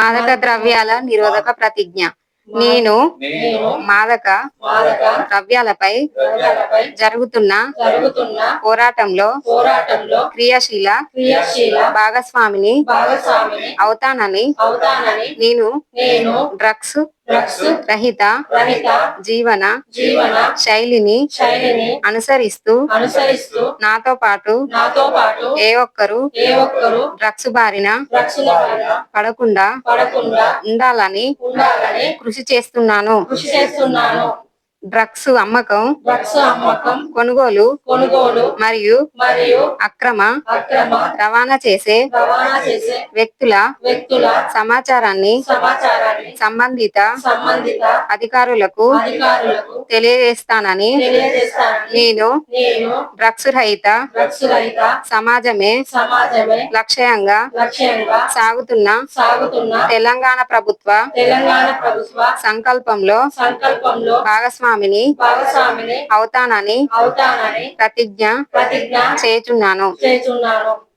మాదక ద్రవ్యాల నిరోధక ప్రతిజ్ఞ. నేను మాదక ద్రవ్యాలపై జరుగుతున్న పోరాటంలో క్రియాశీల భాగస్వామిని అవుతానని నేను డ్రగ్స్ రహిత జీవన జీవన శైలిని శైలిని అనుసరిస్తూ అనుసరిస్తూ నాతో పాటు ఏ ఒక్కరు ఏ ఒక్కరు డ్రగ్స్ బారిన పడకుండా పడకుండా ఉండాలని ఉండాలని కృషి చేస్తున్నాను. కృషి చేస్తున్నాను. డ్రగ్స్ అమ్మకం డ్రగ్స్ అమ్మకం కొనుగోలు కొనుగోలు మరియు మరియు అక్రమ అక్రమ రవాణా చేసే రవాణా చేసే వ్యక్తుల వ్యక్తుల సమాచారాన్ని సమాచారాన్ని సంబంధిత సంబంధిత అధికారులకు అధికారులకు తెలియజేస్తానని నేను డ్రగ్స్ రహిత డ్రగ్స్ రహిత సమాజమే సమాజమే లక్ష్యంగా లక్ష్యంగా సాగుతున్న సాగుతున్న తెలంగాణ ప్రభుత్వ తెలంగాణ ప్రభుత్వ సంకల్పంలో సంకల్పంలో భాగస్వామిని భాగస్వామిని అవుతానని ప్రతిజ్ఞ చేస్తున్నాను.